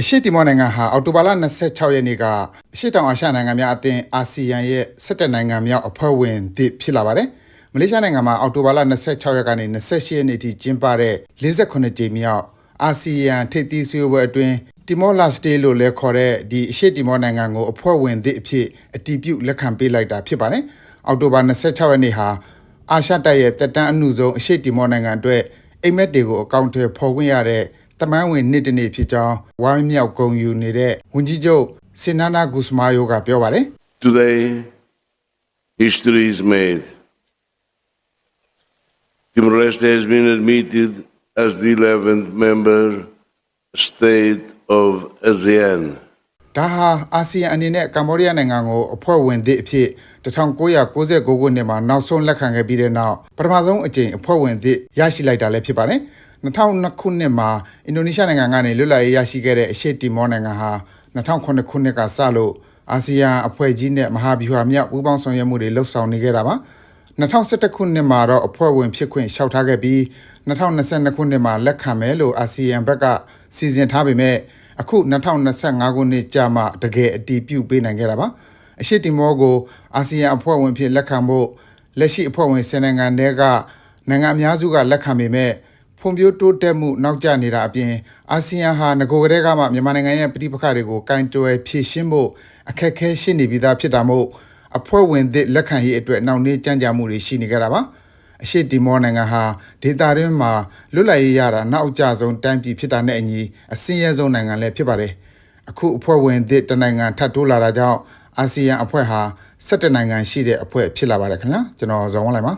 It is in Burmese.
အရှိတီမောနိုင်ငံဟာအောက်တိုဘာလ26ရက်နေ့ကအရှိတောင်အာရှနိုင်ငံများအသင်းအာဆီယံရဲ့17နိုင်ငံမြောက်အဖွဲ့ဝင်သစ်ဖြစ်လာပါတယ်။မလေးရှားနိုင်ငံမှာအောက်တိုဘာလ26ရက်ကနေ28ရက်နေ့ထိကျင်းပတဲ့48ကြိမ်မြောက်အာဆီယံထိပ်သီးစည်းဝေးပွဲအတွင်းတီမောလာစတေးလို့လည်းခေါ်တဲ့ဒီအရှိတီမောနိုင်ငံကိုအဖွဲ့ဝင်သစ်အဖြစ်အတည်ပြုလက်ခံပေးလိုက်တာဖြစ်ပါတယ်။အောက်တိုဘာ26ရက်နေ့ဟာအာရှတိုက်ရဲ့တက်တန်းအမှုဆုံးအရှိတီမောနိုင်ငံအတွက်အိမ်မက်တွေကိုအကောင့်ထဲပေါ်ဝင်ရတဲ့ တမန်ဝင်နှစ်တနေ့ဖြစ်ကြောင်းဝိုင်းမြောက်ဂုံယူနေတဲ့ဝန်ကြီးချုပ်စင်နာနာဂုစမာယိုကပြောပါတယ် Today, history is made. Timor-Leste has been admitted as the 11th member state of ASEAN. ဒါဟာအာဆီယံအနေနဲ့ကမ္ဘောဒီးယားနိုင်ငံကိုအဖွဲ့ဝင်သစ်အဖြစ်1996ခုနှစ်မှာနောက်ဆုံးလက်ခံခဲ့ပြီးတဲ့နောက်ပထမဆုံးအကြိမ်အဖွဲ့ဝင်သစ်ရရှိလိုက်တာလည်းဖြစ်ပါတယ် 2002ခုနှစ်မှာအင်ဒိုနီးရှားနိုင်ငံကနေလွတ်လပ်ရေးရရှိခဲ့တဲ့အရှေ့တီမောနိုင်ငံဟာ2009ခုနှစ်ကစလို့အာဆီယံအဖွဲ့ကြီးနဲ့မဟာဗျူဟာမြောက်ပူးပေါင်းဆောင်ရွက်မှုတွေလှုပ်ဆောင်နေခဲ့တာပါ2011ခုနှစ်မှာတော့အဖွဲ့ဝင်ဖြစ်ခွင့်လျှောက်ထားခဲ့ပြီး2022ခုနှစ်မှာလက်ခံမယ်လို့အာဆီယံဘက်ကစီစဉ်ထားပေမဲ့အခု2025ခုနှစ်ကြာမှတကယ်အတည်ပြုပေးနိုင်ခဲ့တာပါအရှိတီမောကိုအာဆီယံအဖွဲ့ဝင်ဖြစ်လက်ခံဖို့လက်ရှိအဖွဲ့ဝင်10နိုင်ငံတည်းကနိုင်ငံအများစုကလက်ခံပေမဲ့ ဖွံ့ဖြိုးတိုးတက်မှုနောက်ကျနေတာအပြင်အာဆီယံဟာငကိုကလေးကမှမြန်မာနိုင်ငံရဲ့ပြည်ပခါတွေကိုကင်တွယ်ဖြည့်ရှင်းဖို့အခက်အခဲရှိနေပြီးသားဖြစ်တာမို့အဖွဲ့ဝင်သစ်လက်ခံရေးအတွက်နောက်နေ့ကြံ့ကြာမှုတွေရှိနေကြတာပါအရှိတီမောနိုင်ငံဟာဒေသတွင်းမှာလွတ်လပ်ရေးရတာနောက်အကျဆုံးတိုင်းပြည်ဖြစ်တာနဲ့အညီအစင်းရဲဆုံးနိုင်ငံလည်းဖြစ်ပါတယ်အခုအဖွဲ့ဝင်သစ်တစ်နိုင်ငံထပ်တိုးလာတာကြောင့်အာဆီယံအဖွဲ့ဟာ17နိုင်ငံရှိတဲ့အဖွဲ့ဖြစ်လာပါတယ်ခင်ဗျာကျွန်တော်ဇော်ဝန်းလိုက်ပါ